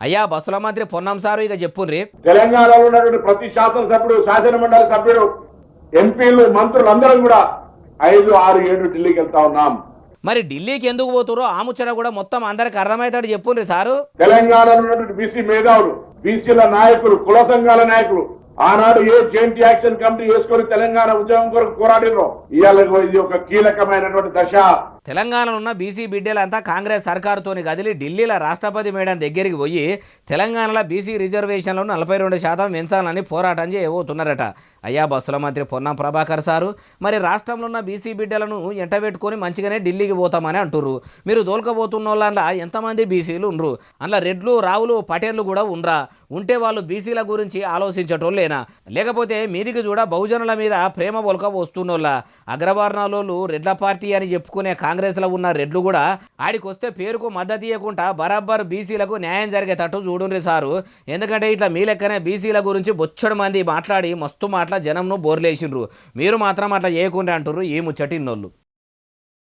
అయ్యా బస్సుల మంత్రి పొన్నం సారు ఇక చెప్పుర్రి తెలంగాణలో ఉన్నటువంటి ప్రతి శాసనసభ్యుడు శాసన మండలి సభ్యుడు ఎంపీలు మంత్రులు అందరం కూడా ఐదు ఆరు ఏడు ఢిల్లీకి వెళ్తా ఉన్నాం. మరి ఢిల్లీకి ఎందుకు పోతురో ఆ ముచ్చట కూడా మొత్తం అందరికి అర్థమవుతాడు చెప్పుర్రి సారు. తెలంగాణలో ఉన్నటువంటి బీసీ మేధావులు బీసీల నాయకులు కుల సంఘాల నాయకులు ఆనాడు ఏ జాయింట్ యాక్షన్ కమిటీ వేసుకొని తెలంగాణ ఉద్యమం కొరకు పోరాడినో ఇవాళ ఇది ఒక కీలకమైనటువంటి దశ. తెలంగాణలో ఉన్న బీసీ బిడ్డలంతా కాంగ్రెస్ సర్కారుతోని కదిలి ఢిల్లీలో రాష్ట్రపతి మేడం దగ్గరికి పోయి తెలంగాణలో బీసీ రిజర్వేషన్లను నలభై రెండు శాతం పెంచాలని పోరాటం చేయబోతున్నారట. అయ్యా బస్సుల మంత్రి పొన్నం ప్రభాకర్ సారు మరి రాష్ట్రంలో ఉన్న బీసీ బిడ్డలను ఎంటబెట్టుకొని మంచిగానే ఢిల్లీకి పోతామని అంటుర్రు. మీరు దోల్కబోతున్న వాళ్ళ ఎంతమంది బీసీలు ఉండ్రు? అందులో రెడ్లు రావులు పటేళ్ళు కూడా ఉండ్రా? ఉంటే వాళ్ళు బీసీల గురించి ఆలోచించటోళ్ళేనా? లేకపోతే మీదికి చూడ బహుజనుల మీద ప్రేమ బొలక వస్తున్నోళ్ళ అగ్రవర్ణాలోళ్ళు రెడ్ల పార్టీ అని చెప్పుకునే కాంగ్రెస్లో ఉన్న రెడ్లు కూడా ఆడికి వస్తే పేరుకు మద్దతు ఇవ్వకుండా బరాబర్ బీసీలకు న్యాయం జరిగేటట్టు చూడండి సారు. ఎందుకంటే ఇట్లా మీ లెక్కనే బీసీల గురించి బొచ్చడు మంది మాట్లాడి మస్తు మాటల జనంను బోర్లేసిండ్రు. మీరు మాత్రం అట్లా చేయకుండా అంటున్నారు ఈ ముచ్చటిన్నోళ్ళు.